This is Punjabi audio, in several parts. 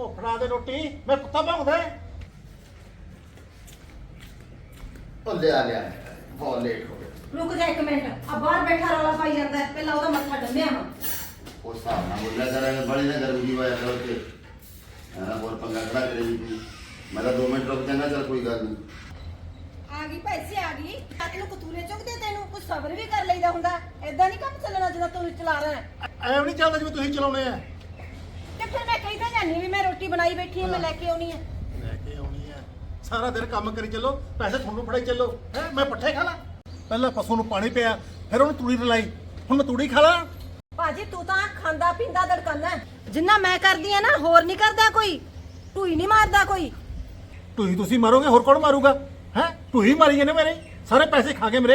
ਉਹ ਫੜਾ ਦੇ ਰੋਟੀ ਮੈਂ ਕੁੱਤਾ ਭੌਂਕਦਾ ਉਹ ਲਿਆ ਲਿਆ ਬਹੁਤ ਲੇਟ ਹੋ ਗਿਆ। ਰੁਕ ਜਾ ਇੱਕ ਮਿੰਟ ਆ ਬਾਹਰ ਬੈਠਾ ਰੌਲਾ ਪਾਈ ਜਾਂਦਾ ਹੈ। ਪਹਿਲਾਂ ਉਹਦਾ ਮੱਥਾ ਡੰਮਿਆ ਵਾ। ਉਹ ਹਿਸਾਬ ਨਾਲ ਬੋਲਿਆ ਕਰਾਂਗੇ ਬੜੀ ਨਾ ਗਰਮੀ ਦੀ ਵਜ੍ਹਾ ਕਰਕੇ ਆਹ ਹੋਰ ਪੰਗਾ ਖੜਾ ਕਰੇਗੀ ਤੂੰ? ਮੈਂ ਤਾਂ 2 ਮਿੰਟ ਰੁਕ ਜਾਣਾ ਚੱਲ ਕੋਈ ਗੱਲ ਨਹੀਂ ਆ ਗਈ ਪੈਸੇ ਆ ਗਈ। ਹੱਥ ਨੂੰ ਕਤੂਰੇ ਚੁੱਕਦੇ ਤੈਨੂੰ ਕੁਝ ਸਬਰ ਵੀ ਕਰ ਲਈਦਾ ਹੁੰਦਾ। ਐਦਾਂ ਨਹੀਂ ਕੰਮ ਚੱਲਣਾ ਜਿੱਦਾਂ ਤੂੰ ਚਲਾ ਰਿਹਾ ਹੈ। ਐਵੇਂ ਨਹੀਂ ਚੱਲਦਾ ਜਿਵੇਂ ਤੁਸੀਂ ਚਲਾਉਣੇ ਆ। ਫਿਰ ਮੈਂ ਕਹੀ ਤਾਂ ਜਾਨੀ ਵੀ ਮੈਂ ਰੋਟੀ ਬਣਾਈ ਬੈਠੀ ਹਾਂ ਮੈਂ ਲੈ ਕੇ ਆਉਣੀ ਹੈ ਲੈ ਕੇ ਆਉਣੀ ਆ। ਸਾਰਾ ਦਿਨ ਕੰਮ ਕਰੀ ਚੱਲੋ ਪੈਸੇ ਤੁਹਾਨੂੰ ਫੜਾਈ ਚੱਲੋ। ਹੈ ਮੈਂ ਪੱਠੇ ਖਾ ਲਾਂ। ਪਹਿਲਾਂ ਪਸ਼ੂ ਨੂੰ ਪਾਣੀ ਪਿਆ ਫਿਰ ਉਹਨੂੰ ਤੂੜੀ ਰਲਾਈ। ਹੁਣ ਮੈਂ ਤੂੜੀ ਖਾ ਲਾਂ। ਭਾਜੀ ਤੂੰ ਤਾਂ ਖਾਂਦਾ ਪੀਂਦਾ ਦੜਕੰਦਾ ਜਿੰਨਾ ਮੈਂ ਕਰਦੀ ਆ ਨਾ ਹੋਰ ਨਹੀਂ ਕਰਦਾ ਕੋਈ। ਢੂਈ ਨਹੀਂ ਮਾਰਦਾ ਕੋਈ। ਤੁਸੀਂ ਤੁਸੀਂ ਮਾਰੋਗੇ ਹੋਰ ਕੌਣ ਮਾਰੂਗਾ? ਹੈ ਤੁਸੀਂ ਮਾਰੀ ਜਾਂਦੇ ਮੇਰੇ। ਸਾਰੇ ਪੈਸੇ ਖਾ ਗਏ ਮੇਰੇ।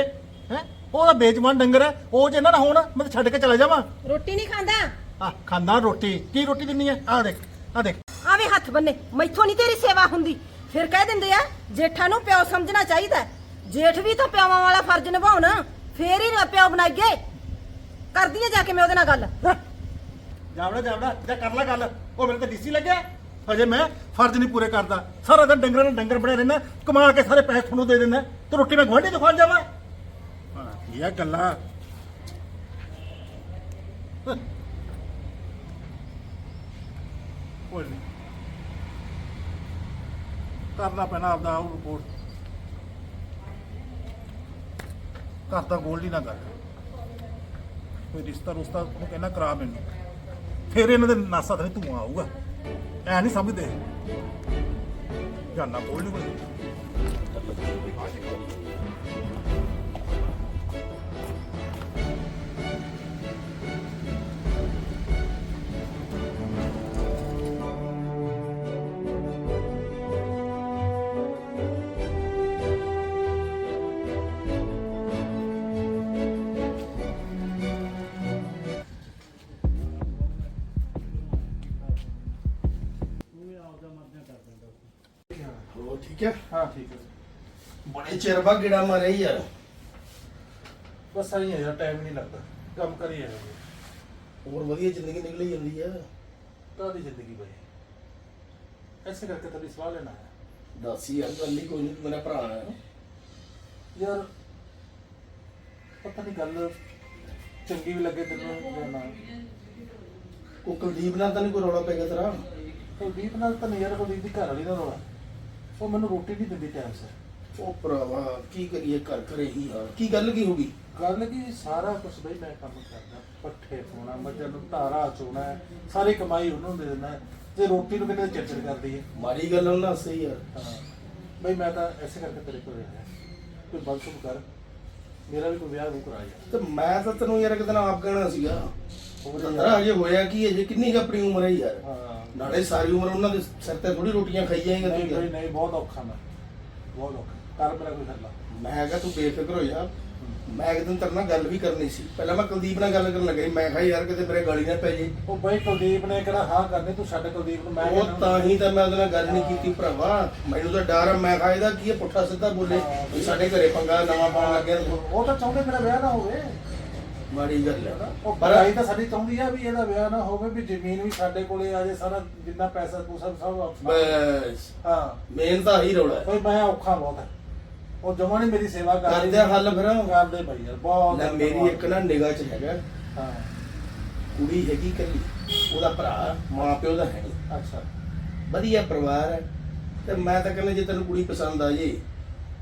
ਹੈ ਉਹਦਾ ਬੇਜਮਾਨ ਡੰਗਰ ਹੈ ਉਹ ਜੇ ਨਾ ਨਾ ਹੋਣ ਮੈਂ ਤਾਂ ਛੱਡ ਕੇ ਚਲਾ ਜਾਵਾਂ। ਰੋਟੀ ਨਹੀਂ ਖਾਂਦਾ। ਆ ਖਾਂਦਾ ਰੋਟੀ। ਕੀ ਰੋਟੀ ਦਿੰਨੀ ਹੈ ਆ ਦੇਖ ਆ ਦੇਖ। ਆ ਵੀ ਹੱਥ ਬੰਨੇ ਮੈਥੋਂ ਨਹੀਂ ਤੇਰੀ ਸੇਵਾ ਹੁੰਦੀ। ਫਿਰ ਕਹਿ ਦਿੰਦੇ ਆ ਜੇਠਾਂ ਨੂੰ ਪਿਓ ਸਮਝਣਾ ਚਾਹੀਦਾ ਹੈ। ਜੇਠ ਵੀ ਤਾਂ ਪਿਓਾਂ ਵਾਲਾ ਫਰਜ਼ ਨਿਭਾਉਣ ਫੇਰ ਹੀ ਨਾ ਪਿਓ ਬਣਾਈਏ। ਕਰਦੀ ਆ ਜਾ ਕੇ ਮੈਂ ਉਹਦੇ ਨਾਲ ਗੱਲ। ਜਾਵੜਾ ਜਾਵੜਾ ਜਾ ਕਰ ਲੈ ਗੱਲ। ਉਹ ਮੇਰੇ ਤੇ ਡੀਸੀ ਲੱਗਿਆ। ਅਜੇ ਮੈਂ ਫਰਜ਼ ਨਹੀਂ ਪੂਰੇ ਕਰਦਾ। ਸਾਰਾ ਦਿਨ ਡੰਗਰਾਂ ਨੂੰ ਡੰਗਰ ਬਣੇ ਰਹਿਣਾ ਕਮਾ ਕੇ ਸਾਰੇ ਪੈਸੇ ਤੁਹਾਨੂੰ ਦੇ ਦਿੰਦਾ। ਤੇ ਰੋਟੀ ਮੈਂ ਗਵਾਂਢੀ ਤੋਂ ਜਾਵਾਂ। ਹਾਂ ਆ ਗੱਲਾਂ? ਕੋਈ ਨਹੀਂ। ਕਰਨਾ ਪੈਣਾ ਆਪਦਾ ਉਹ ਰਿਪੋਰਟ ਕਰਦਾ ਗੋਲਡੀ ਨਾਲ ਗੱਲ ਕੋਈ ਰਿਸ਼ਤਾ ਰੁਸ਼ਤਾ ਨੂੰ ਕਹਿਣਾ ਕਰਾ ਮੈਨੂੰ। ਫਿਰ ਇਹਨਾਂ ਦੇ ਨਾਸਾ ਤੇ ਧੂਆਂ ਆਊਗਾ। ਐ ਨਹੀਂ ਸਮਝਦੇ। ਜਾਨਾ ਬੋਲ ਨਹੀਂ ਕੋਈ ਹੈ? ਬੜੇ ਚਿਰ ਬਾਅਦ ਗੇੜਾ ਮਾਰਿਆ ਈ ਯਾਰ। ਬਸ ਆਈ ਹੈ ਯਾਰ ਟਾਈਮ ਨਹੀਂ ਲੱਗਦਾ। ਕੰਮ ਕਰੀ ਹੈ ਹੋਰ ਵਧੀਆ ਜ਼ਿੰਦਗੀ ਨਿਕਲੀ ਜਾਂਦੀ ਆ। ਕਾਦੀ ਜ਼ਿੰਦਗੀ ਬਈ ਐਸੇ ਕਰਕੇ ਤੇਰੀ ਸਵਾਲ ਲੈਣਾ ਹੈ। ਦੱਸ ਯਾਰ ਗੱਲ ਨਹੀਂ ਕੋਈ ਨਹੀਂ ਤੂੰ ਮੇਰਾ ਭਰਾ ਹੈ। ਯਾਰ ਪਤਾ ਨਹੀਂ ਗੱਲ ਚੰਗੀ ਵੀ ਲੱਗੇ ਤੈਨੂੰ ਜਾਂ ਨਾ। ਉਹ ਕੁਲਦੀਪ ਨਾਲ ਤਾਂ ਨਹੀਂ ਕੋਈ ਰੌਲਾ ਪੈ ਗਿਆ ਤੇਰਾ? ਕੁਲਦੀਪ ਨਾਲ ਤਾਂ ਨਹੀਂ ਯਾਰ ਕੁਲਦੀਪ ਦੀ ਘਰ ਵਾਲੀ ਦਾ ਰੋਲਾ। ਉਹ ਮੈਨੂੰ ਰੋਟੀ ਨਹੀਂ ਦਿੰਦੀ ਟਾਈਮ ਸਿਰ। ਉਹ ਭਰਾਵਾ ਕੀ ਕਰੀਏ ਘਰ ਘਰੇ ਹੀ ਹਾਲ। ਕੀ ਗੱਲ ਕੀ ਹੋ ਗਈ? ਗੱਲ ਕੀ ਸਾਰਾ ਕੁਝ ਬਈ ਮੈਂ ਕੰਮ ਕਰਦਾ ਪੱਠੇ ਪਾਉਣਾ ਮੱਝਾਂ ਨੂੰ ਧਾਰਾ ਚੋਣਾ ਸਾਰੀ ਕਮਾਈ ਉਹਨੂੰ ਦੇ ਦਿੰਦਾ। ਤੇ ਰੋਟੀ ਨੂੰ ਕਿਤੇ ਚਿੜਚਿੜ ਕਰਦੀ ਹੈ? ਮਾੜੀ ਗੱਲ ਉਹਨਾਂ ਸਹੀ ਯਾਰ ਹਾਂ। ਬਈ ਮੈਂ ਤਾਂ ਐਸੇ ਕਰਕੇ ਤੇਰੇ ਕੋਲ ਆਇਆ ਕੋਈ ਬਲਸੁਮ ਕਰ ਮੇਰਾ ਵੀ ਕੋਈ ਵਿਆਹ ਰਹਾ ਯਾਰ ਤੇ ਮੈਂ ਤਾਂ ਤੈਨੂੰ ਯਾਰ ਕਿਤੇ ਆਪ ਕਹਿਣਾ ਸੀਗਾ। ਹੋਰ ਤੇਰਾ ਅਜੇ ਹੋਇਆ ਕੀ ਅਜੇ ਕਿੰਨੀ ਕੁ ਆਪਣੀ ਉਮਰ ਹੈ ਯਾਰ। ਹਾਂ। ਨਾਲੇ ਸਾਰੀ ਉਮਰ ਉਹਨਾਂ ਦੇ ਸਿਰ ਤੇ ਥੋੜੀ ਰੋਟੀਆਂ ਖਾਈ ਜਾਏਗਾ ਨਹੀਂ ਯਾਰ। ਨਹੀਂ ਬਹੁਤ ਔਖਾ ਮੈਂ। ਬਹੁਤ ਔਖਾ। ਕਰ ਮੇਰਾ ਕੋਈ ਹੱਲਾ ਮੈਂ ਕਿਹਾ ਤੂੰ ਬੇਫਿਕਰ ਹੋ ਜਾ। ਮੈਂ ਇੱਕ ਦਿਨ ਤੇਰੇ ਨਾਲ ਗੱਲ ਵੀ ਕਰਨੀ ਸੀ। ਪਹਿਲਾਂ ਮੈਂ ਕੁਲਦੀਪ ਨਾਲ ਗੱਲ ਕਰਨ ਲੱਗਾ ਸੀ। ਮੈਂ ਕਿਹਾ ਯਾਰ ਕਿਤੇ ਮੇਰੇ ਗਾਲੀ ਨਾ ਪੈ ਜੇ। ਉਹ ਬਈ ਕੁਲਦੀਪ ਨੇ ਕਿਹੜਾ ਹਾਂ ਕਰਨੀ ਤੂੰ ਛੱਡ ਕੁਲਦੀਪ ਨੂੰ ਮੈਂ ਉਹ ਤਾਂ ਹੀ ਤਾਂ ਮੈਂ ਉਹਦੇ ਨਾਲ ਗੱਲ ਨਹੀਂ ਕੀਤੀ ਭਰਾਵਾ। ਮੈਨੂੰ ਤਾਂ ਡਰ ਆ। ਮੈਂ ਕਿਹਾ ਇਹਦਾ ਕੀ ਹੈ ਪੁੱਠਾ ਸਿੱਧਾ ਬੋਲੇ। ਵੀ ਸਾਡੇ ਘਰੇ ਪੰਗਾ ਨਵਾਂ ਪਾਉਣ ਲੱਗਿਆ ਉਹ ਤਾਂ ਚਾਹੁੰਦੇ ਮੇਰਾ ਵਿਆਹ ਨਾ ਹੋਵੇ। ਮਾੜੀ ਗੱਲ ਹੈ। ਉਹ ਭਰਾਈ ਤਾਂ ਸਾਡੀ ਚਾਹੁੰਦੀ ਆ ਵੀ ਇਹਦਾ ਵਿਆਹ ਨਾ ਹੋਵੇ ਵੀ ਜ਼ਮੀਨ ਵੀ ਸਾਡੇ ਕੋਲੇ ਆ ਜੇ ਸਾਰਾ ਜਿੰਨਾ ਪੈਸਾ ਪੂਸਾ ਸਭ ਆਪਣਾ। ਬਸ। ਹਾਂ। ਮੇਨ ਤਾਂ ਹੀ ਰੌਲਾ ਹੈ। ਮੈਂ ਔਖਾ ਬਹੁਤ ਹੈ। ਉਹ ਜਮਾ ਨਹੀਂ ਮੇਰੀ ਸੇਵਾ ਕਰ ਕਰਦੇ ਆ ਹੱਲ ਫਿਰ। ਕਰਦੇ ਬਈ ਯਾਰ ਬਹੁਤ ਲੈ ਮੇਰੀ ਇੱਕ ਨਾ ਨਿਗਾਹ 'ਚ ਹੈਗਾ। ਹਾਂ। ਕੁੜੀ ਹੈਗੀ ਕੱਲੀ ਉਹਦਾ ਭਰਾ ਮਾਂ ਪਿਓ ਦਾ ਹੈ ਨਹੀਂ। ਅੱਛਾ। ਵਧੀਆ ਪਰਿਵਾਰ ਹੈ। ਤੇ ਮੈਂ ਤਾਂ ਕਹਿੰਦਾ ਜੇ ਤੈਨੂੰ ਕੁੜੀ ਪਸੰਦ ਆ ਜੇ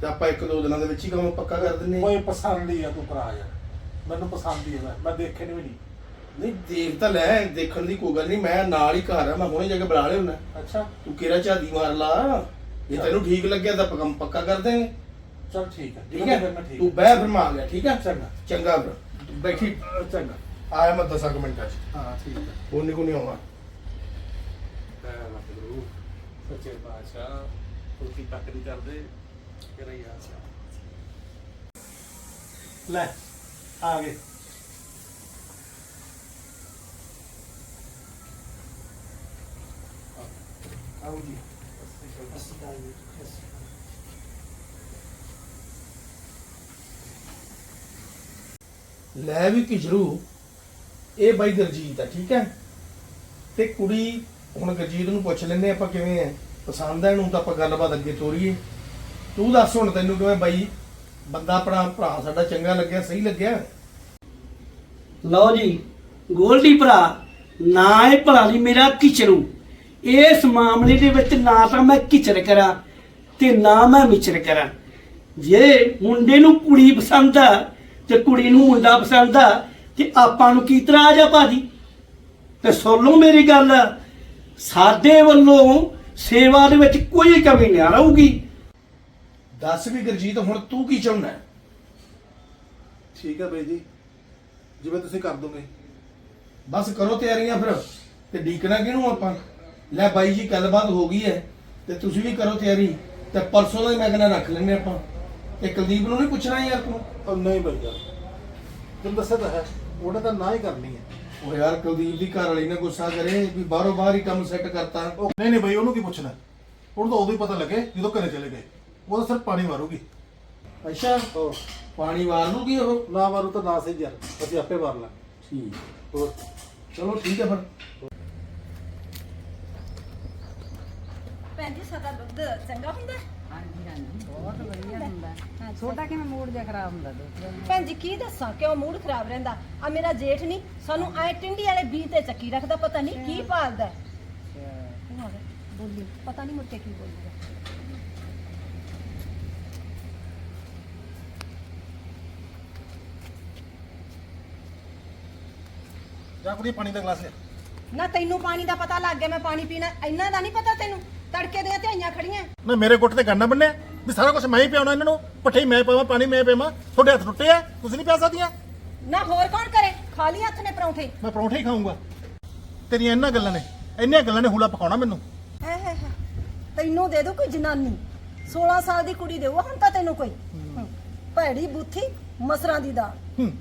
ਤੇ ਆਪਾਂ ਇੱਕ ਦੋ ਦਿਨਾਂ ਦੇ ਵਿੱਚ ਹੀ ਕੰਮ ਪੱਕਾ ਕਰ ਦਿੰਨੇ ਕੋਈ ਪਸੰਦ ਹੀ ਆ ਤੂੰ ਭਰਾ ਯਾਰ। ਮੈਨੂੰ ਪਸੰਦ ਹੀ ਆ ਮੈਂ- ਦੇਖੇ ਨਹੀਂ ਵੀ ਨਹੀਂ। ਨਹੀਂ ਦੇਖ ਤਾਂ ਲੈ ਦੇਖਣ ਦੀ ਕੋਈ ਗੱਲ ਨਹੀਂ ਮੈਂ ਨਾਲ ਹੀ ਘਰ ਆ ਮੈਂ ਹੁਣੇ ਜਾ ਕੇ ਬੁਲਾ ਲਿਆ ਹੁਣਾ ਅੱਛਾ। ਤੂੰ ਕਿਹੜਾ ਝਾਦੀ ਮਾਰ ਲਾ? ਜੇ ਤੈਨੂੰ ਠੀਕ ਲੱਗਿਆ ਤਾਂ ਪੱਕਾ ਕਰ ਦੇਂਗੇ। ਚਲ ਠੀਕ ਹੈ ਠੀਕ ਫਿਰ ਹੈ ਮੈਂ ਠੀਕ ਤੂੰ ਬਹਿ ਫਿਰ ਮੈਂ ਆ ਗਿਆ ਠੀਕ ਹੈ ਚੰਗਾ। ਚੰਗਾ ਫਿਰ। ਬੈਠੀ। ਚੰਗਾ। ਆਇਆ ਮੈਂ 10 ਮਿੰਟਾਂ 'ਚ। ਹਾਂ ਠੀਕ ਹੈ ਉਹ ਨਹੀਂ ਕੋਈ ਆਉਣਾ ਗੁਰੂ ਸੱਚੇ ਪਾਤਸ਼ਾਹ ਤੁਸੀਂ ਤੱਕ ਨਹੀਂ ਕਰਦੇ ਕਿਹੜਾ ਯਾਰ ਲੈ। ਆ ਗਏ। ਆਓ ਜੀ। ਲੈ ਵੀ ਕਿਜਰੂ ਇਹ ਬਾਈ ਦਰਜੀਤ ਆ, ਠੀਕ ਹੈ? ਤੇ ਕੁੜੀ, ਹੁਣ ਗਰਜੀਤ ਨੂੰ ਪੁੱਛ ਲੈਨੇ ਆਪਾਂ ਕਿਵੇਂ ਹੈ। ਪਸੰਦ ਹੈ ਨੂੰ ਤਾਂ ਆਪਾਂ ਗੱਲਬਾਤ ਅੱਗੇ ਤੋਰੀਏ। ਤੂੰ ਦੱਸ ਹੁਣ ਤੈਨੂੰ ਕਿਵੇਂ ਬਾਈ ਬੰਦਾ ਆਪਣਾ ਭਰਾ ਸਾਡਾ ਚੰਗਾ ਲੱਗਿਆ, ਸਹੀ ਲੱਗਿਆ? ਲਓ ਜੀ, ਗੋਲਡੀ ਭਰਾ, ਨਾ ਇਹ ਭਲਾ ਜੀ ਮੇਰਾ ਕਿਚਰੂ ਇਸ ਮਾਮਲੇ ਦੇ ਵਿੱਚ ਨਾ ਤਾਂ ਮੈਂ ਕਿਚਰ ਕਰਾਂ ਤੇ ਨਾ ਮੈਂ ਮਿਚਰ ਕਰਾਂ। ਜੇ ਮੁੰਡੇ ਨੂੰ ਕੁੜੀ ਪਸੰਦ ਆ, ਤੇ ਕੁੜੀ ਨੂੰ ਮੁੰਡਾ ਪਸੰਦ ਆ, ਤੇ ਆਪਾਂ ਨੂੰ ਕੀ ਇਤਰਾਜ਼ ਆ ਭਾਜੀ? ਤੇ ਸੁਣ ਲਓ ਮੇਰੀ ਗੱਲ, ਸਾਡੇ ਵੱਲੋਂ ਸੇਵਾ ਦੇ ਵਿੱਚ ਕੋਈ ਕਮੀ ਨਹੀਂ ਰਹੂਗੀ। ਦੱਸ ਵੀ ਗਰਜੀਤ ਹੁਣ ਤੂੰ ਕੀ ਚਾਹੁੰਦਾ ਹੈ? ਠੀਕ ਹੈ ਬਾਈ ਜੀ। ਜਿਵੇਂ ਤੁਸੀਂ ਕਰ ਦੋਗੇ। ਬਸ ਕਰੋ ਤਿਆਰੀਆਂ ਫਿਰ ਤੇ ਡੀਕਣਾ ਕਿਹਨੂੰ ਆਪਾਂ? ਲੈ ਬਾਈ ਜੀ ਗੱਲਬਾਤ ਹੋ ਗਈ ਹੈ ਤੇ ਤੁਸੀਂ ਵੀ ਕਰੋ ਤਿਆਰੀ ਤੇ ਪਰਸੋਂ ਦਾ ਹੀ ਮੈਂ ਕਹਿੰਦਾ ਰੱਖ ਲੈਨੇ ਆਪਾਂ। ਤੇ ਕੁਲਦੀਪ ਨੂੰ ਨਹੀਂ ਪੁੱਛਣਾ ਯਾਰ ਤੂੰ? ਨਹੀਂ ਬਾਈ ਯਾਰ। ਤੁਹਾਨੂੰ ਦੱਸਿਆ ਤਾਂ ਹੈ ਉਹਨੇ ਤਾਂ ਨਾ ਹੀ ਕਰਨੀ ਹੈ। ਉਹ ਯਾਰ ਕੁਲਦੀਪ ਦੀ ਘਰ ਵਾਲੀ ਨੇ ਗੁੱਸਾ ਕਰੇ ਵੀ ਬਾਹਰੋਂ ਬਾਹਰ ਹੀ ਕੰਮ ਸੈੱਟ ਕਰਤਾ। ਉਹ ਨਹੀਂ ਨਹੀਂ ਬਾਈ ਉਹਨੂੰ ਕੀ ਪੁੱਛਣਾ? ਉਹਨੂੰ ਤਾਂ ਉਦੋਂ ਹੀ ਪਤਾ ਲੱਗੇ ਜਦੋਂ ਘਰੇ ਚਲੇ ਗਏ। ਉਹ ਤਾਂ ਸਿਰਫ ਪਾਣੀ ਮਾਰੂਗੀ ਅੱਛਾ ਹੋਰ। ਪਾਣੀ ਵਾਰ ਨੂੰ ਕੀ ਉਹ? ਨਾ ਮਾਰੂ ਤਾਂ ਨਾ ਸਹੀ ਯਾਰ। ਅਸੀਂ ਆਪੇ ਮਾਰ ਲਾਂ ਠੀਕ। ਹੋਰ। ਚਲੋ ਠੀਕ ਹੈ ਫਿਰ। ਭੈਣ ਜੀ ਸਾਡਾ ਦੁੱਧ ਚੰਗਾ ਹੁੰਦਾ? ਹਾਂਜੀ ਹਾਂਜੀ। ਬਹੁਤ ਵਧੀਆ ਹੁੰਦਾ। ਛੋਟਾ ਕਿਵੇਂ ਮੂਡ ਜਿਹਾ ਖਰਾਬ ਹੁੰਦਾ ਦੁੱਧ? ਭੈਣ ਜੀ ਕੀ ਦੱਸਾਂ? ਕਿਉਂ ਮੂਡ ਖਰਾਬ ਰਹਿੰਦਾ? ਆ ਮੇਰਾ ਜੇਠ ਨਹੀਂ ਸਾਨੂੰ ਐ ਟਿੰਡੀ ਵਾਲੇ ਬੀ ਤੇ ਚੱਕੀ ਰੱਖਦਾ ਪਤਾ ਨਹੀਂ ਕੀ ਭਾਲਦਾ ਹੈ। ਉਹ ਆ ਗਿਆ, ਬੋਲੀ। ਪਤਾ ਨਹੀਂ ਮੁੜ ਕੇ ਕੀ ਬੋਲੂਗਾ। ਜਾ ਕੁੜੀ ਪਾਣੀ ਦਾ ਗਲਾਸ ਲਿਆ। ਨਾ ਤੈਨੂੰ ਪਾਣੀ ਦਾ ਪਤਾ ਲੱਗ ਗਿਆ ਮੈਂ ਪਾਣੀ ਪੀਣਾ ਇੰਨਾ ਦਾ ਨਹੀਂ ਪਤਾ ਤੈਨੂੰ? ਤੜਕੇ ਦੀਆਂ ਧਿਆਈਆਂ ਖੜੀਆਂ। ਨਾ ਮੇਰੇ ਗੁੱਟ ਤੇ ਗੰਨਾ ਬੰਨਿਆ ਵੀ ਸਾਰਾ ਕੁਝ ਮੈਂ ਹੀ ਪਿਆਉਣਾ ਇਹਨਾਂ ਨੂੰ। ਪੱਠੇ ਹੀ ਮੈਂ ਪਾਵਾਂ ਪਾਣੀ ਮੈਂ ਪੀਵਾਂ ਤੁਹਾਡੇ ਹੱਥ ਟੁੱਟੇ ਆ ਤੁਸੀਂ ਨਹੀਂ ਪਿਆ ਸਕਦੀਆਂ। ਨਾ ਹੋਰ ਕੌਣ ਕਰੇ? ਖਾਲੀ ਹੱਥ ਨੇ ਪਰੌਂਠੇ। ਮੈਂ ਪਰੌਂਠੇ ਹੀ ਖਾਊਂਗਾ। ਤੇਰੀਆਂ ਇਹਨਾਂ ਗੱਲਾਂ ਨੇ ਇੰਨੀਆਂ ਗੱਲਾਂ ਨੇ ਹੁਲਾ ਪਕਾਉਣਾ ਮੈਨੂੰ। ਹੈ ਹੈ ਹੈ। ਤੈਨੂੰ ਦੇ ਦੂ ਕੋਈ ਜਨਾਨੀ? 16 ਸਾਲ ਦੀ ਕੁੜੀ ਦੇਊ ਹੁਣ ਤਾਂ ਤੈਨੂੰ ਕੋਈ। ਭੈੜੀ ਬੁੱਥੀ ਮਸਰਾਂ ਦੀ ਦਾਲ। ਹੂੰ।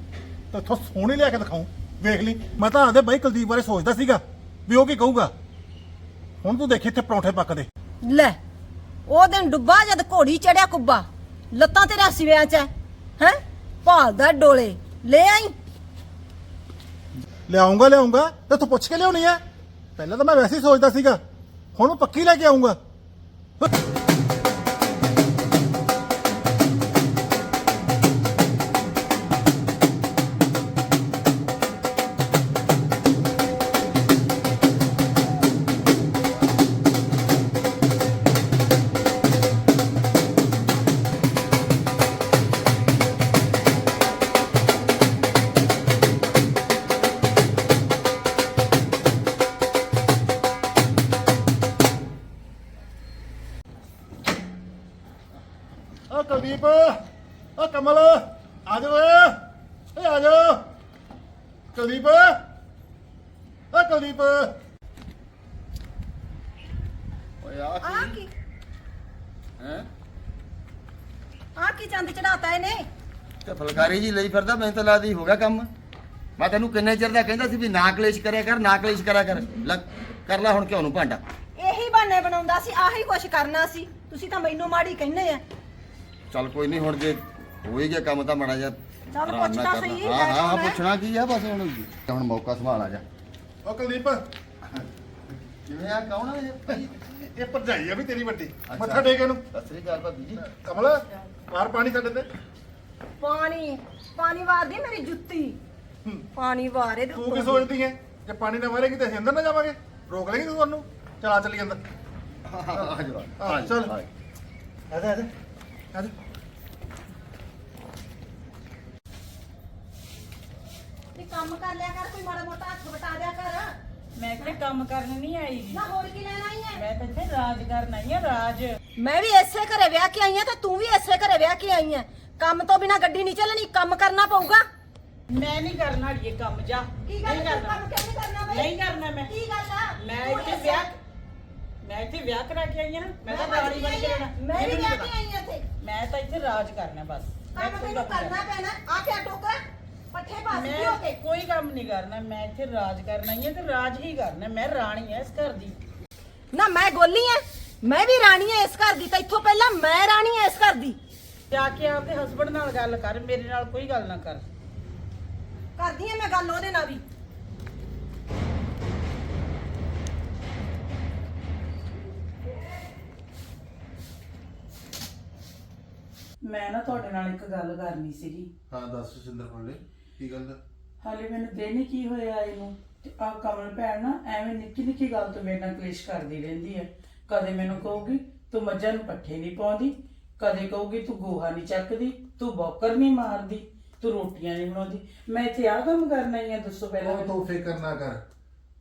ਤਾਂ ਇੱਥੋਂ ਸੋਹਣੇ ਲਿਆ ਕੇ ਦਿਖਾਉਂ। ਵੇਖ ਲਈ। ਮੈਂ ਤਾਂ ਆਦੇ ਬਾਈ ਕੁਲਦੀਪ ਬਾਰੇ ਸੋਚਦਾ ਸੀਗਾ ਵੀ ਉਹ ਕੀ ਕਹੂਗਾ। ਹੁਣ ਤੂੰ ਦੇਖੀ ਇੱਥੇ ਪਰੌਂਠੇ ਪੱਕਦੇ ਲੈ ਉਹ ਦਿਨ ਡੁੱਬਾ ਜਦ ਘੋੜੀ ਚੜਿਆ ਕੁੱਬਾ। ਲੱਤਾਂ ਤੇਰਾ ਸਿਵਿਆਂ ਚ ਹੈ ਹੈ? ਭਾਲਦਾ ਡੋਲੇ ਲੈ ਆਈ। ਲਿਆਉਂਗਾ ਲਿਆਉਂਗਾ ਤੇ ਤੂੰ ਪੁੱਛ ਕੇ ਲਿਆਉਣੀ ਆ ਪਹਿਲਾਂ ਤਾਂ ਮੈਂ ਵੈਸੇ ਹੀ ਸੋਚਦਾ ਸੀਗਾ। ਹੁਣ ਮੈਂ ਪੱਕੀ ਲੈ ਕੇ ਆਉਂਗਾ ਕੁਲਦੀਪ। ਓਏ ਆ ਆ ਕੀ? ਹੈ? ਆ ਕੀ ਚੰਦ ਚੜਾਤਾ ਇਹਨੇ? ਤੇ ਫਲਕਾਰੀ ਜੀ ਲਈ ਫਿਰਦਾ ਮੈਨੂੰ ਤਾਂ ਲੱਗਦੀ ਹੋ ਗਿਆ ਕੰਮ। ਮੈਂ ਤੈਨੂੰ ਕਿੰਨੇ ਚਿਰ ਦਾ ਕਹਿੰਦਾ ਸੀ ਵੀ ਨਾ ਕਲੇਸ਼ ਕਰਿਆ ਕਰ ਨਾ ਕਲੇਸ਼ ਕਰਿਆ ਕਰ। ਲੈ ਕਰ ਲੈ ਹੁਣ ਕਿਉਂ ਨੂੰ ਭਾਂਡਾ। ਇਹੀ ਬਹਾਨੇ ਬਣਾਉਂਦਾ ਸੀ ਆਹੀ ਕੁਛ ਕਰਨਾ ਸੀ। ਤੁਸੀਂ ਤਾਂ ਮੈਨੂੰ ਮਾੜੀ ਕਹਿੰਦੇ ਆ। ਚੱਲ ਕੋਈ ਨਹੀਂ ਹੁਣ ਜੇ ਹੋ ਹੀ ਗਿਆ ਕੰਮ ਤਾਂ ਮਾੜਾ ਜਿਹਾ ਚੱਲ ਪੁੱਛ ਤਾਂ। ਸਹੀ, ਹਾਂ ਹੈ? ਪੁੱਛਣਾ ਕੀ ਆ ਬਸ ਹੁਣ। ਹੁਣ ਮੌਕਾ ਸੰਭਾਲ ਆ ਜਾ। ਓ ਕੁਲਦੀਪ ਕਿਵੇਂ ਆ ਕੌਣ ਆ ਇਹ? ਭਾਈ ਇਹ ਭਰਜਾਈ ਆ ਵੀ ਤੇਰੀ ਵੱਡੀ। ਮੱਥਾ ਟੇਕ ਇਹਨੂੰ। ਸਤਿ ਸ੍ਰੀ ਅਕਾਲ ਭਾਬੀ ਜੀ। ਕਮਲ ਮਾਰ ਪਾਣੀ ਸਾਡੇ ਤੇ ਪਾਣੀ ਪਾਣੀ ਵਾਰਦੀ ਮੇਰੀ ਜੁੱਤੀ। ਪਾਣੀ ਵਾਰੇ ਦੇ ਤੂੰ ਕੀ। ਸੋਚਦੀ ਹੈ ਜੇ ਪਾਣੀ ਨਾ ਮਾਰੇਗੀ ਤੇ ਅਸੀਂ ਅੰਦਰ ਨਾ ਜਾਵਾਂਗੇ ਰੋਕ ਲੇਗੀ ਤੂੰ ਸਾਨੂੰ ਚਲਾ ਚੱਲੀ ਅੰਦਰ। ਆ ਜਾ ਹਾਂ, ਚੱਲ। ਆ ਜਾ ਆ ਜਾ ਆ ਜਾ ਤੇ ਕੰਮ ਕਰ ਲਿਆ ਕਰ ਕੋਈ ਮਾੜਾ ਮੋਟਾ ਹੱਥ ਵਟਾ ਦਿਆ ਕਰ। ਮੈਂ ਕਿਹੜੇ ਕੰਮ ਕਰਨ ਨਹੀਂ ਆਈ। ਗੀ। ਨਾ ਹੋਰ ਕੀ ਲੈਣਾ ਹੀ ਹੈ? ਮੈਂ ਤਾਂ ਇੱਥੇ ਰਾਜ ਕਰਨ ਆਈ ਆ ਰਾਜ। ਮੈਂ ਵੀ ਐਸੇ ਘਰੇ ਵਿਆਹ ਕੇ ਆਈ ਆ ਤੇ ਤੂੰ ਵੀ ਐਸੇ ਘਰੇ ਵਿਆਹ ਕੇ ਆਈ ਆ ਕੰਮ ਤੋਂ ਬਿਨਾ ਗੱਡੀ ਨਹੀਂ ਚੱਲਣੀ ਕੰਮ ਕਰਨਾ ਪਊਗਾ। ਮੈਂ ਨਹੀਂ ਕਰਨਾ ਇਹ ਕੰਮ ਜਾ। ਕੀ ਗੱਲ ਨਹੀਂ ਤੂੰ ਕਰਨਾ। ਕੰਮ ਕਿਉਂ ਨਹੀਂ ਕਰਨਾ ਬਈ? ਨਹੀਂ ਕਰਨਾ ਮੈਂ। ਕੀ ਗੱਲ ਆ? ਮੈਂ ਤੂੰ ਇੱਥੇ ਐਸੇ- ਵਿਆਹ ਮੈਂ ਇੱਥੇ ਵਿਆਹ ਕਰਾ ਕੇ ਆਈ ਆ ਨਾ। ਮੈਂ ਤਾਂ ਮੈਂ ਰਾਣੀ ਬਣ ਕੇ ਰਹਿਣਾ। ਮੈਂ ਵੀ ਮੈਨੂੰ ਵਿਆਹ ਨਹੀਂ ਕੇ ਪਤਾ। ਆਈ ਆ ਇੱਥੇ। ਮੈਂ ਤਾਂ ਇੱਥੇ ਰਾਜ ਕਰਨਾ ਬਸ। ਮੈਂ ਕੰਮ ਕੋਈ ਤੈਨੂੰ ਕੰਮ ਕਰਨਾ ਨਹੀਂ ਪੈਣਾ। ਆ ਕਿਆ ਟੋਕਰਾ ਪੱਠੇ ਪਾ ਦਿੱਤੀ ਹੋ ਕੇ ਕੋਈ ਕੰਮ ਨਹੀਂ ਕਰਨਾ ਮੈਂ ਇੱਥੇ ਰਾਜ ਕਰਨਾ ਹੀ ਹੈ ਤੇ ਰਾਜ ਹੀ ਕਰਨਾ ਮੈਂ ਰਾਣੀ ਐ ਇਸ ਘਰ ਦੀ। ਨਾ ਮੈਂ ਗੋਲੀ ਐ ਮੈਂ ਵੀ ਰਾਣੀ ਐ ਇਸ ਘਰ ਦੀ ਤਾਂ ਇੱਥੋਂ ਪਹਿਲਾਂ ਮੈਂ ਰਾਣੀ ਐ ਇਸ ਘਰ ਦੀ। ਜਾ ਕੇ ਆਪਦੇ ਹਸਬੰਡ ਨਾਲ ਗੱਲ ਕਰ ਮੇਰੇ ਨਾਲ ਕੋਈ ਗੱਲ ਨਾ ਕਰ। ਕਰਦੀ ਐ ਮੈਂ ਗੱਲ ਉਹਦੇ ਨਾਲ ਵੀ। ਮੈਂ ਨਾ ਤੁਹਾਡੇ ਨਾਲ ਇੱਕ ਗੱਲ ਕਰਨੀ ਸੀਗੀ। ਹਾਂ ਦੱਸ ਸਿੰਦਰ ਪੰਡੇ ਕੀ ਗੱਲ? ਹਾਲੇ ਮੈਨੂੰ ਦਿਨ ਹੀ ਕੀ ਹੋਇਆ ਇਹਨੂੰ। ਤੇ ਆ ਕਮਲ ਭੈਣ ਨਾ ਐਵੇਂ ਨਿੱਕੀ ਨਿੱਕੀ ਗੱਲ ਤੋਂ ਮੇਰੇ ਨਾਲ ਕਲੇਸ਼ ਕਰਦੀ ਰਹਿੰਦੀ ਹੈ। ਕਦੇ ਮੈਨੂੰ ਕਹੂਗੀ ਤੂੰ ਮੱਝਾਂ ਨੂੰ ਪੱਠੇ ਨਹੀਂ ਪਾਉਂਦੀ। ਕਦੇ ਕਹੂਗੀ ਤੂੰ ਗੋਹਾ ਨਹੀਂ ਚੱਕਦੀ। ਤੂੰ ਬੌਕਰ ਨਹੀਂ ਮਾਰਦੀ। ਤੂੰ ਰੋਟੀਆਂ ਨਹੀਂ ਬਣਾਉਂਦੀ। ਮੈਂ ਇੱਥੇ ਆ ਕੰਮ ਕਰਨਾ ਹੀ ਆ ਦੱਸੋ ਪਹਿਲਾਂ ਉਹ ਮੈਨੂੰ। ਤੂੰ ਫਿਕਰ ਨਾ ਕਰ।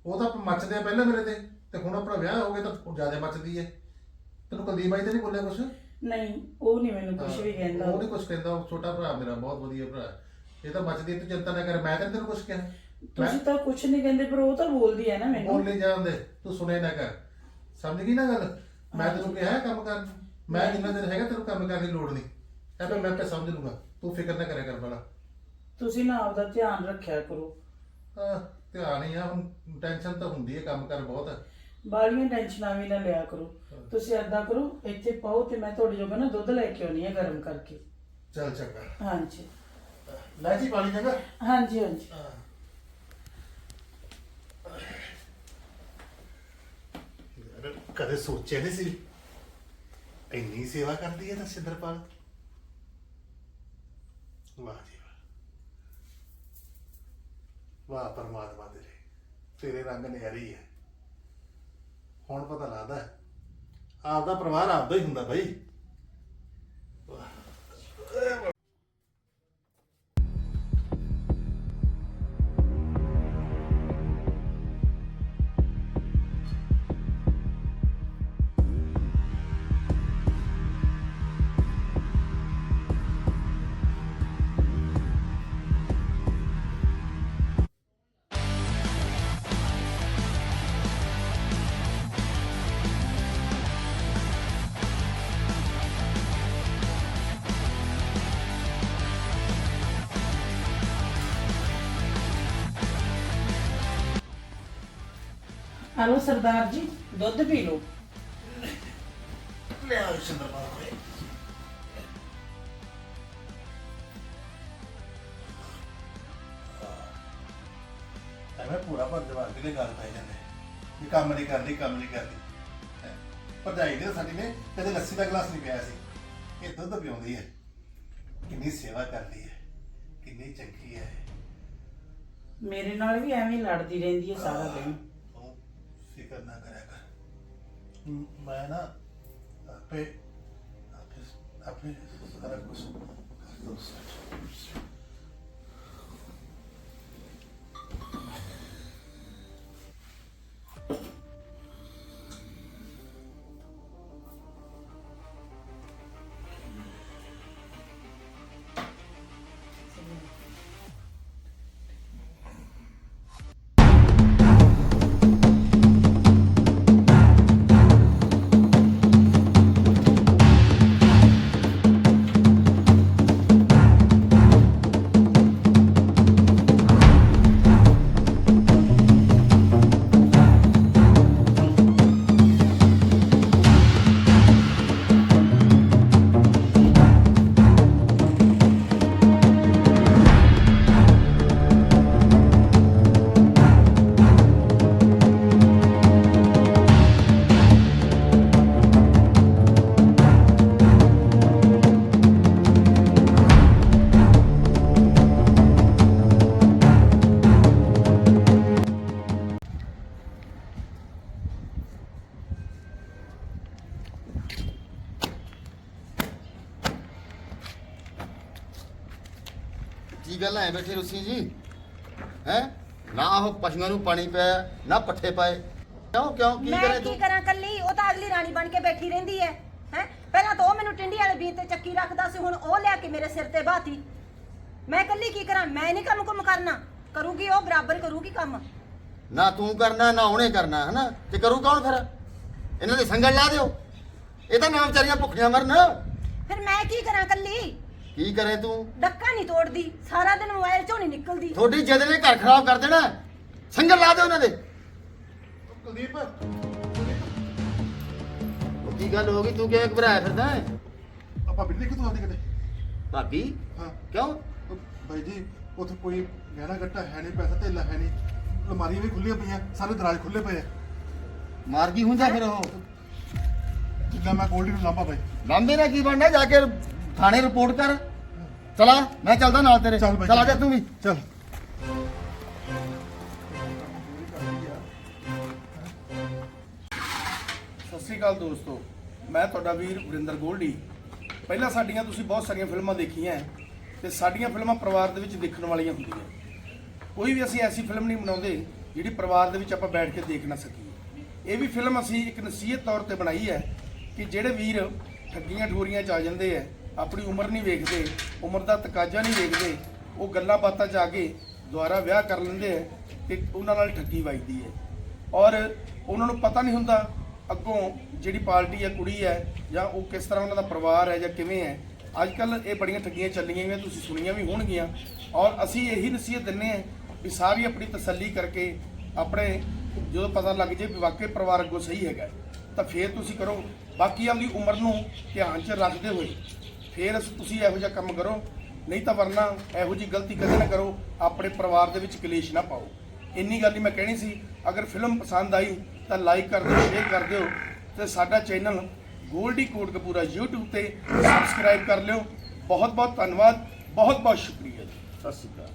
ਉਹ ਤਾਂ ਮੱਚਦੇ ਆ ਪਹਿਲਾਂ ਮੇਰੇ ਤੇ। ਤੇ ਹੁਣ ਆਪਣਾ ਵਿਆਹ ਹੋ ਗਿਆ ਤਾਂ ਜ਼ਿਆਦਾ ਮੱਚਦੀ ਹੈ। ਤੈਨੂੰ ਕੁਲਦੀਪ ਬਾਈ ਤੇ ਨਹੀਂ ਬੋਲਿਆ ਕੁਛ? ਨਹੀਂ ਉਹ ਨਹੀਂ ਮੈਨੂੰ ਕੁਝ ਵੀ ਕਹਿੰਦਾ। ਉਹ ਨਹੀਂ ਕੁਛ ਕਹਿੰਦਾ। ਉਹ ਛੋਟਾ ਭਰਾ ਮੇਰਾ ਬਹੁਤ ਵਧੀਆ ਭਰਾ। ਹੈ। ਇਹ ਤਾਂ ਮੱਚਦੀ ਹੈ, ਤੂੰ ਚਿੰਤਾ ਨਾ ਕਰ ਮੈਂ ਤਾਂ ਤੈਨੂੰ ਕੁਛ ਕਿਹਾ। ਤੁਸੀਂ ਤਾਂ ਕੁਝ ਨਹੀਂ ਕਹਿੰਦੇ ਪਰ ਉਹ ਤਾਂ ਬੋਲਦੀ ਹੈ ਨਾ ਮੈਨੂੰ। ਬੋਲ ਨਹੀਂ ਜਾਂਦੇ ਤੂੰ ਸੁਣੇ ਨਾ ਕਰ। ਸਮਝ ਗਈ ਨਾ ਗੱਲ? ਮੈਂ ਤੈਨੂੰ ਕਿਹਾ ਹੈ ਕੰਮ ਕਰਨ। ਨੂੰ। ਮੈਂ ਜਿੰਨਾ ਦਿਨ ਹੈਗਾ ਤੈਨੂੰ ਕੰਮ ਕਰਨ ਦੀ ਲੋੜ ਨਹੀਂ ਐਵੇਂ ਮੈਂ ਆਪੇ ਸਮਝ ਲੂੰਗਾ ਤੂੰ ਫਿਕਰ ਨਾ ਕਰਿਆ ਕਰ ਬੜਾ ਤੁਸੀਂ ਨਾ ਆਪਦਾ ਧਿਆਨ ਰੱਖਿਆ ਕਰੋ। ਹਾਂ ਧਿਆਨ ਹੀ ਆ ਹੁਣ ਟੈਨਸ਼ਨ ਤਾਂ ਹੁੰਦੀ ਹੈ ਕੰਮ ਕਰ ਬਹੁਤ। ਹੈ ਬਾਲੀਆਂ ਟੈਨਸ਼ਨਾਂ ਵੀ ਨਾ ਲਿਆ ਕਰੋ। ਤੁਸੀਂ ਏਦਾਂ ਕਰੋ ਇੱਥੇ ਪਾਓ ਤੇ ਮੈਂ ਤੁਹਾਡੇ ਜੋਗਾ ਨਾ ਦੁੱਧ ਲੈ ਕੇ ਆਉਣੀ ਹੈ ਗਰਮ ਕਰਕੇ। ਚੱਲ ਚੰਗਾ। ਹਾਂਜੀ। ਲੈ ਜੀ ਪਾਣੀ ਚੰਗਾ। ਹਾਂਜੀ ਹਾਂਜੀ। ਯਾਰ, ਕਦੇ ਸੋਚਿਆ ਨਹੀਂ ਸੀ? ਇੰਨੀ ਸੇਵਾ ਕਰਦੀ ਹੈ ਤਾਂ ਸਿੰਦਰਪਾਲ ਵਾਹ ਜੀ ਵਾਹ। ਵਾਹ ਪਰਮਾਤਮਾ ਤੇਰੇ। ਤੇਰੇ ਰੰਗ ਨਿਆਰੀ ਹੈ। ਹੁਣ ਪਤਾ ਲੱਗਦਾ ਹੈ, ਆਪਦਾ ਪਰਿਵਾਰ ਆਪਦਾ ਹੀ ਹੁੰਦਾ ਭਾਈ ਵਾਹ। ਹਲੋ ਸਰਦਾਰ ਜੀ ਦੁੱਧ ਪੀ ਲਓ। ਲੈ ਆ ਸਿੰਦਰਪਾਲ ਭਾਈ ਐਵੇਂ ਪੂਰਾ ਭਰ ਜਵਾਬ ਦੇ ਗੱਲ ਪੈ ਜਾਂਦੇ ਵੀ ਕੰਮ ਨਹੀਂ ਕਰਦੀ ਕੰਮ ਨਹੀਂ ਕਰਦੀ। ਹੈਂ। ਭਰਜਾਈ ਨੇ ਸਾਡੀ ਨੇ ਕਦੇ ਲੱਸੀ ਦਾ ਗਲਾਸ ਨਹੀਂ ਪਿਆ ਸੀ। ਇਹ ਦੁੱਧ ਪਿਉਂਦੀ ਹੈ। ਕਿੰਨੀ ਸੇਵਾ ਕਰਦੀ ਹੈ। ਕਿੰਨੀ ਚੰਗੀ ਹੈ। ਮੇਰੇ ਨਾਲ ਵੀ ਐਵੇਂ ਹੀ ਲੜਦੀ ਰਹਿੰਦੀ ਹੈ ਸਾਰਾ ਦਿਨ। ਫਿਕਰ ਨਾ ਕਰਿਆ ਕਰ। ਮ- ਮੈਂ ਨਾ ਆਪੇ ਆਪੇ ਆਪੇ ਸਾਰਾ ਕੁਝ ਕਰ ਦੂੰ ਬੈਠੇ ਰੁੱਸੀ ਜੀ? ਹੈ? ਨਾ ਉਹ ਪਸ਼ੂਆਂ ਨੂੰ ਪਾਣੀ ਪਿਆ ਨਾ ਪੱਠੇ ਪਾਏ। ਕਿਉਂ ਕਿਉਂ ਕੀ ਮੈਂ ਕਰੇ ਕੀ ਤੂੰ? ਕਰਾਂ ਕੱਲੀ? ਉਹ ਤਾਂ ਅਗਲੀ ਰਾਣੀ ਬਣ ਕੇ ਬੈਠੀ ਰਹਿੰਦੀ ਹੈ। ਹੈ? ਪਹਿਲਾਂ ਤਾਂ ਉਹ ਮੈਨੂੰ ਟਿੰਡੀ ਵਾਲੇ ਬੀਜ ਤੇ ਚੱਕੀ ਰੱਖਦਾ ਸੀ ਹੁਣ ਉਹ ਲਿਆ ਕੇ ਮੇਰੇ ਸਿਰ ਤੇ ਬਾਤੀ। ਮੈਂ ਕੱਲੀ ਕੀ ਕਰਾਂ? ਮੈਂ ਨਹੀਂ ਕੰਮ ਕੁਮ ਕਰਨਾ। ਕਰੂਗੀ ਉਹ ਬਰਾਬਰ ਕਰੂਗੀ ਕੰਮ। ਨਾ ਤੂੰ ਕਰਨਾ ਨਾ ਉਹਨੇ ਕਰਨਾ ਹਨਾ? ਤੇ ਕਰੂ ਕੌਣ ਫਿਰ? ਇਹਨਾਂ ਦੇ ਸੰਗਲ ਲਾ ਦਿਓ। ਇਹ ਤਾਂ ਨਾ ਵਿਚਾਰੀਆਂ ਭੁੱਖੀਆਂ ਮਰਨ। ਫਿਰ ਮੈਂ ਕੀ ਕਰਾਂ ਕੱਲੀ? ਕੀ ਕਰੇ ਤੂੰ? ਡੱਕਾ ਨਹੀਂ ਤੋੜਦੀ ਸਾਰਾ ਦਿਨ ਮੋਬਾਈਲ ਚੋਂ ਨਹੀਂ ਨਿਕਲਦੀ। ਤੁਹਾਡੀ ਜਿੱਦ ਨੇ ਘਰ ਖਰਾਬ ਕਰ ਦੇਣਾ। ਸੰਗਲ ਲਾ ਦਿਓ ਉਹਨਾਂ ਦੇ। ਕੁਲਦੀਪ। ਉਹ ਕੀ ਗੱਲ ਹੋ ਗਈ? ਤੂੰ ਕਿਵੇਂ ਘਬਰਾਇਆ ਫਿਰਦਾ ਹੈ? ਆਪਾਂ ਬਿੱਲੀ ਕਿਤੋਂ ਆਉਂਦੀ ਕਿਤੇ? ਭਾਬੀ? ਹਾਂ। ਕਿਉਂ? ਉਹ ਬਾਈ ਜੀ ਉੱਥੇ ਕੋਈ ਗਹਿਣਾ ਗੱਟਾ ਹੈ ਨਹੀਂ ਪੈਸਾ ਧੇਲਾ ਹੈ ਨਹੀਂ। ਅਲਮਾਰੀਆਂ ਵੀ ਖੁੱਲੀਆਂ ਪਈਆਂ ਸਾਰੇ ਦਰਾਜ ਖੁੱਲੇ ਪਏ ਆ। ਮਾਰ ਕੀ ਹੁੰਦਾ ਫਿਰ ਉਹ? ਜਿੰਨਾ ਮੈਂ ਗੋਲਡੀ ਨੂੰ ਲਾਂਬਾ ਬਾਈ। ਲਾਂਬੇ ਨਾਲ ਕੀ ਬਣਨਾ? ਜਾ ਕੇ ਥਾਣੇ ਰਿਪੋਰਟ ਕਰ। ਚਲਾ ਮੈਂ ਚੱਲਦਾ ਨਾਲ ਤੇਰੇ। ਚੱਲ ਬਾਈ। ਚਲ ਆ ਜਾ ਤੂੰ ਵੀ। ਚੱਲ। ਸਤਿ ਸ੍ਰੀ ਅਕਾਲ ਦੋਸਤੋ ਮੈਂ ਤੁਹਾਡਾ ਵੀਰ ਵਰਿੰਦਰ ਗੋਲਡੀ। ਪਹਿਲਾਂ ਸਾਡੀਆਂ ਤੁਸੀਂ ਬਹੁਤ ਸਾਰੀਆਂ ਫਿਲਮਾਂ ਦੇਖੀਆਂ ਹੈ ਤੇ ਸਾਡੀਆਂ ਫਿਲਮਾਂ ਪਰਿਵਾਰ ਦੇ ਵਿੱਚ ਦੇਖਣ ਵਾਲੀਆਂ ਹੁੰਦੀਆਂ ਕੋਈ ਵੀ ਅਸੀਂ ਐਸੀ ਫਿਲਮ ਨਹੀਂ ਬਣਾਉਂਦੇ ਜਿਹੜੀ ਪਰਿਵਾਰ ਦੇ ਵਿੱਚ ਆਪਾਂ ਬੈਠ ਕੇ ਦੇਖ ਨਾ ਸਕੀਏ। ਇਹ ਵੀ ਫਿਲਮ ਅਸੀਂ ਇੱਕ ਨਸੀਹਤ ਤੌਰ ਤੇ ਬਣਾਈ ਹੈ ਕਿ ਜਿਹੜੇ ਵੀਰ ਠੱਗੀਆਂ ਠੋਰੀਆਂ ਚ ਆ ਜਾਂਦੇ ਆ ਆਪਣੀ ਉਮਰ ਨਹੀਂ ਵੇਖਦੇ, ਉਮਰ ਦਾ ਤਕਾਜ਼ਾ ਨਹੀਂ ਵੇਖਦੇ, ਉਹ ਗੱਲਾਂ ਬਾਤਾਂ ਚ ਆ ਕੇ ਦੁਬਾਰਾ ਵਿਆਹ ਕਰ ਲੈਂਦੇ ਆ ਤੇ ਉਹਨਾਂ ਨਾਲ ਠੱਗੀ ਵੱਜਦੀ ਹੈ। ਔਰ ਉਹਨਾਂ ਨੂੰ ਪਤਾ ਨਹੀਂ ਹੁੰਦਾ ਅੱਗੋਂ ਜਿਹੜੀ ਪਾਰਟੀ ਹੈ, ਕੁੜੀ ਹੈ, ਜਾਂ ਉਹ ਕਿਸ ਤਰ੍ਹਾਂ ਉਹਨਾਂ ਦਾ ਪਰਿਵਾਰ ਹੈ ਜਾਂ ਕਿਵੇਂ ਹੈ। ਅੱਜ ਕੱਲ ਇਹ ਬੜੀਆਂ ਠੱਗੀਆਂ ਚੱਲੀਆਂ ਹੋਈਆਂ, ਤੁਸੀਂ ਸੁਣੀਆਂ ਵੀ ਹੋਣਗੀਆਂ। ਔਰ ਅਸੀਂ ਇਹੀ ਨਸੀਹਤ ਦਿੰਨੇ ਆ ਵੀ ਸਾਰੀ ਆਪਣੀ ਤਸੱਲੀ ਕਰਕੇ ਆਪਣੇ ਜਦੋਂ ਪਤਾ ਲੱਗ ਜੇ ਵੀ ਵਾਕਈ ਪਰਿਵਾਰ ਅੱਗੋਂ ਸਹੀ ਹੈਗਾ ਤਾਂ ਫੇਰ ਤੁਸੀਂ ਕਰੋ। ਬਾਕੀ ਆਪਣੀ ਉਮਰ ਨੂੰ ਧਿਆਨ 'ਚ ਰੱਖਦੇ ਹੋਏ ਫਿਰ ਅਸ- ਤੁਸੀਂ ਇਹੋ ਜਿਹਾ ਕੰਮ ਕਰੋ, ਨਹੀਂ ਤਾਂ ਵਰਨਾ ਇਹੋ ਜਿਹੀ ਗਲਤੀ ਕਦੇ ਨਾ ਕਰੋ, ਆਪਣੇ ਪਰਿਵਾਰ ਦੇ ਵਿੱਚ ਕਲੇਸ਼ ਨਾ ਪਾਓ। ਇੰਨੀ ਗੱਲ ਹੀ ਮੈਂ ਕਹਿਣੀ ਸੀ, ਅਗਰ ਫਿਲਮ ਪਸੰਦ ਆਈ ਤਾਂ ਲਾਈਕ ਕਰ ਦਿਓ ਸ਼ੇਅਰ ਕਰ ਦਿਓ ਤੇ ਸਾਡਾ ਚੈਨਲ ਗੋਲਡੀ ਕੋਟ ਕਪੂਰਾ YouTube ਤੇ ਸਬਸਕ੍ਰਾਈਬ ਕਰ ਲਿਓ। ਬਹੁਤ ਬਹੁਤ ਧੰਨਵਾਦ ਬਹੁਤ ਬਹੁਤ ਸ਼ੁਕਰੀਆ ਜੀ। ਸਤਿ ਸ਼੍ਰੀ ਅਕਾਲ।